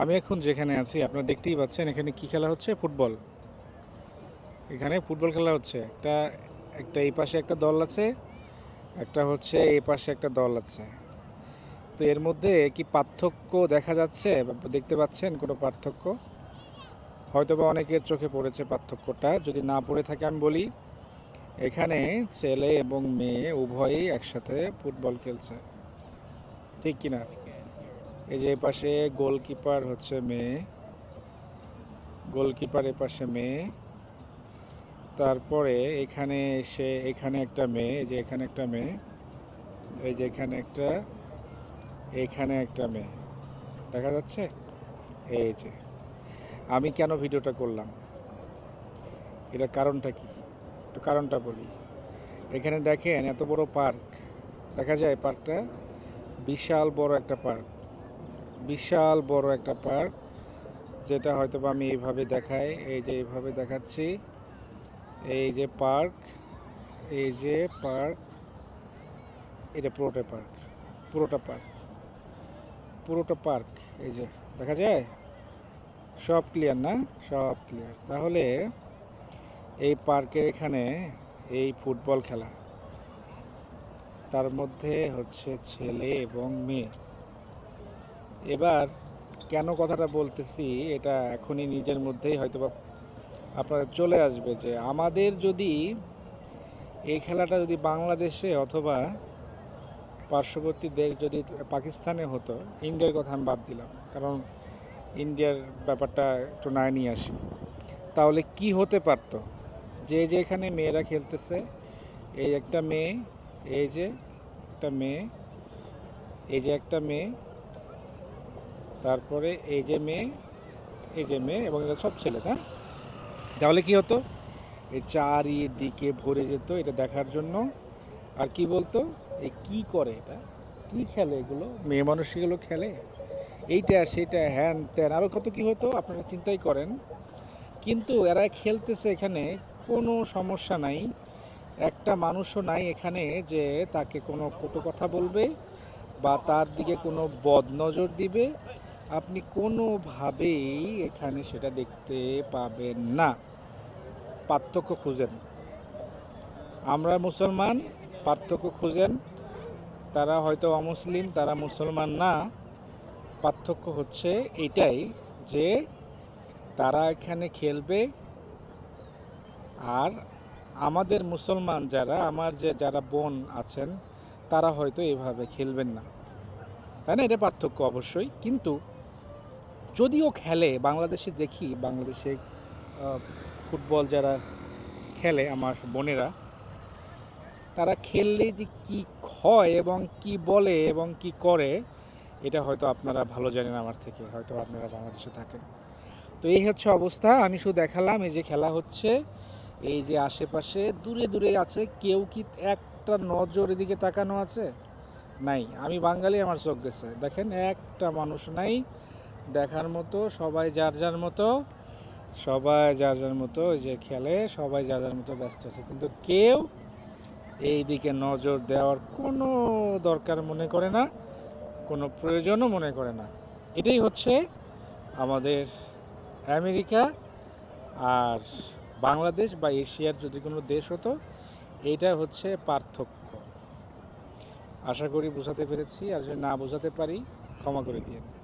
আমি এখন যেখানে আছি, আপনারা দেখতেই পাচ্ছেন এখানে কি খেলা হচ্ছে? ফুটবল। এখানে ফুটবল খেলা হচ্ছে। একটা একটা এই পাশে একটা দল আছে, একটা হচ্ছে এই পাশে একটা দল আছে। তো এর মধ্যে কি পার্থক্য দেখা যাচ্ছে? দেখতে পাচ্ছেন কোনো পার্থক্য? হয়তো বা অনেকের চোখে পড়েছে পার্থক্যটা। যদি না পড়ে থাকে, আমি বলি, এখানে ছেলে এবং মেয়ে উভয়ই একসাথে ফুটবল খেলছে। ঠিক কিনা? এই যে পাশে গোলকিপার হচ্ছে মেয়ে। গোলকিপার এ পাশে মেয়ে। তারপরে এখানে এসে এখানে একটা মেয়ে, এই যে এখানে একটা মেয়ে, এই যে এখানে একটা এখানে একটা মেয়ে। দেখা যাচ্ছে? এই যে। আমি কেন ভিডিওটা করলাম? এটা কারণটা কি? একটু কারণটা বলি। এখানে দেখেন এত বড় পার্ক। দেখা যায় পার্কটা বিশাল বড় একটা পার্ক। বিশাল বড় একটা পার্ক, যেটা হয়তো আমি এইভাবে দেখাই, এই যে এইভাবে দেখাচ্ছি। এই যে পার্ক, এই যে পার্ক, এটা পুরোটা পার্ক পুরোটা পার্ক পুরোটা পার্ক, এই যে, দেখা যায়? সব ক্লিয়ার না? সব ক্লিয়ার। তাহলে এই পার্কের এখানে এই ফুটবল খেলা, তার মধ্যে হচ্ছে ছেলে এবং মেয়ে। এবার কেন কথাটা বলতেছি, এটা এখনই নিজের মধ্যেই হয়তো বা আপনার চলে আসবে যে আমাদের যদি এই খেলাটা যদি বাংলাদেশে অথবা পার্শ্ববর্তী দেশ যদি পাকিস্তানে হতো, ইন্ডিয়ার কথা আমি বাদ দিলাম, কারণ ইন্ডিয়ার ব্যাপারটা একটু না নিয়ে আসি। তাহলে কি হতে পারতো? যে যে এখানে মেয়েরা খেলতেছে, এই একটা মেয়ে, এই যে একটা মেয়ে, এই যে একটা মেয়ে তারপরে এই যে মেয়ে, এই যে মেয়ে এবং সব ছেলে না? তাহলে কি হতো? এই চারিদিকে ভরে যেত এটা দেখার জন্য। আর কি বলতো? এই কি করে এটা? কি খেলে এগুলো? মেয়ে মানুষ এগুলো খেলে? এইটা, সেটা, হ্যান ত্যান আরও কত কি হতো আপনারা চিন্তাই করেন। কিন্তু এরা খেলতেছে এখানে, কোনো সমস্যা নাই। একটা মানুষও নাই এখানে যে তাকে কোনো কটু কথা বলবে বা তার দিকে কোনো বদনজর দিবে। আপনি কোনোভাবেই এখানে সেটা দেখতে পাবেন না। পার্থক্য খুঁজেন। আমরা মুসলমান, পার্থক্য খুঁজেন। তারা হয়তো অমুসলিম, তারা মুসলমান না। পার্থক্য হচ্ছে এটাই যে তারা এখানে খেলবে আর আমাদের মুসলমান যারা, আমার যে যারা বোন আছেন, তারা হয়তো এভাবে খেলবেন না। তাই না? এটা পার্থক্য অবশ্যই। কিন্তু যদিও খেলে, বাংলাদেশে দেখি, বাংলাদেশে ফুটবল যারা খেলে আমার বোনেরা, তারা খেললে যে কি হয় এবং কি বলে এবং কি করে, এটা হয়তো আপনারা ভালো জানেন আমার থেকে, হয়তো আপনারা বাংলাদেশে থাকেন। তো এই হচ্ছে অবস্থা, আমি শুধু দেখালাম, এই যে খেলা হচ্ছে, এই যে আশেপাশে দূরে দূরে আছে, কেউ কি একটা নজর এদিকে তাকানো আছে? নাই, আমি বাঙালি, আমার চোখ গেছে। দেখেন, একটা মানুষ নাই দেখার মতো, সবাই যার যার মতো, সবাই যার যার মতো যে খেলে, সবাই যার যার মতো ব্যস্ত আছে। কিন্তু কেউ এই দিকে নজর দেওয়ার কোনো দরকার মনে করে না, কোনো প্রয়োজনও মনে করে না। এটাই হচ্ছে আমাদের আমেরিকা আর বাংলাদেশ বা এশিয়ার যদি কোনো দেশ হতো, এটা হচ্ছে পার্থক্য। আশা করি বোঝাতে পেরেছি, আর যদি না বোঝাতে পারি, ক্ষমা করে দিন